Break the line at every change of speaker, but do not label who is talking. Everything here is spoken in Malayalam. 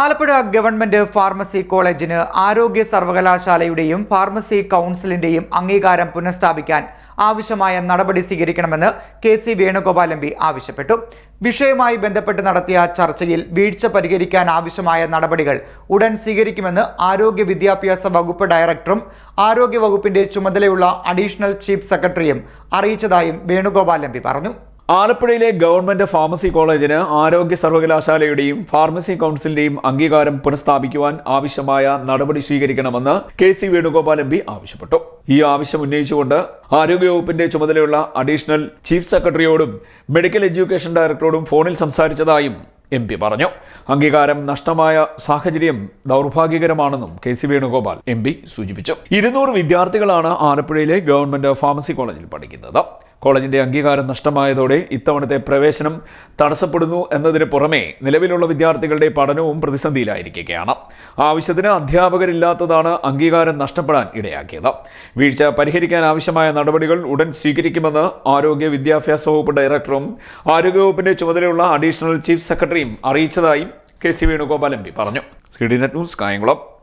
ആലപ്പുഴ ഗവൺമെന്റ് ഫാർമസി കോളേജിന് ആരോഗ്യ സർവകലാശാലയുടെയും ഫാർമസി കൗൺസിലിന്റെയും അംഗീകാരം പുനഃസ്ഥാപിക്കാൻ ആവശ്യമായ നടപടി സ്വീകരിക്കണമെന്ന് K C Venugopal M P ആവശ്യപ്പെട്ടു. വിഷയവുമായി ബന്ധപ്പെട്ട് നടത്തിയ ചർച്ചയിൽ വീഴ്ച പരിഹരിക്കാൻ ആവശ്യമായ നടപടികൾ ഉടൻ സ്വീകരിക്കുമെന്ന് ആരോഗ്യ വിദ്യാഭ്യാസ വകുപ്പ് ഡയറക്ടറും ആരോഗ്യ വകുപ്പിന്റെ ചുമതലയുള്ള അഡീഷണൽ ചീഫ് സെക്രട്ടറിയും അറിയിച്ചതായും വേണുഗോപാൽ എം പറഞ്ഞു.
ആലപ്പുഴയിലെ ഗവൺമെന്റ് ഫാർമസി കോളേജിന് ആരോഗ്യ സർവകലാശാലയുടെയും ഫാർമസി കൗൺസിലിന്റെയും അംഗീകാരം പുനഃസ്ഥാപിക്കുവാൻ ആവശ്യമായ നടപടി സ്വീകരിക്കണമെന്ന് K C Venugopal M P ആവശ്യപ്പെട്ടു. ഈ ആവശ്യം ഉന്നയിച്ചുകൊണ്ട് ആരോഗ്യവകുപ്പിന്റെ ചുമതലയുള്ള അഡീഷണൽ ചീഫ് സെക്രട്ടറിയോടും മെഡിക്കൽ എഡ്യൂക്കേഷൻ ഡയറക്ടറോടും ഫോണിൽ സംസാരിച്ചതായും എം പി പറഞ്ഞു. അംഗീകാരം നഷ്ടമായ സാഹചര്യം ദൗർഭാഗ്യകരമാണെന്നും K C Venugopal M P സൂചിപ്പിച്ചു. ഇരുന്നൂറ് വിദ്യാർത്ഥികളാണ് ആലപ്പുഴയിലെ ഗവൺമെന്റ് ഫാർമസി കോളേജിൽ പഠിക്കുന്നത്. കോളേജിന്റെ അംഗീകാരം നഷ്ടമായതോടെ ഇത്തവണത്തെ പ്രവേശനം തടസ്സപ്പെടുന്നു എന്നതിന് പുറമെ നിലവിലുള്ള വിദ്യാർത്ഥികളുടെ പഠനവും പ്രതിസന്ധിയിലായിരിക്കുകയാണ്. ആവശ്യത്തിന് അധ്യാപകരില്ലാത്തതാണ് അംഗീകാരം നഷ്ടപ്പെടാൻ ഇടയാക്കിയത്. വീഴ്ച പരിഹരിക്കാൻ ആവശ്യമായ നടപടികൾ ഉടൻ സ്വീകരിക്കുമെന്ന് ആരോഗ്യ വിദ്യാഭ്യാസ വകുപ്പ് ഡയറക്ടറും ആരോഗ്യവകുപ്പിന്റെ ചുമതലയുള്ള അഡീഷണൽ ചീഫ് സെക്രട്ടറിയും അറിയിച്ചതായും K C Venugopal M P പറഞ്ഞു. C D net news Kayamkulam.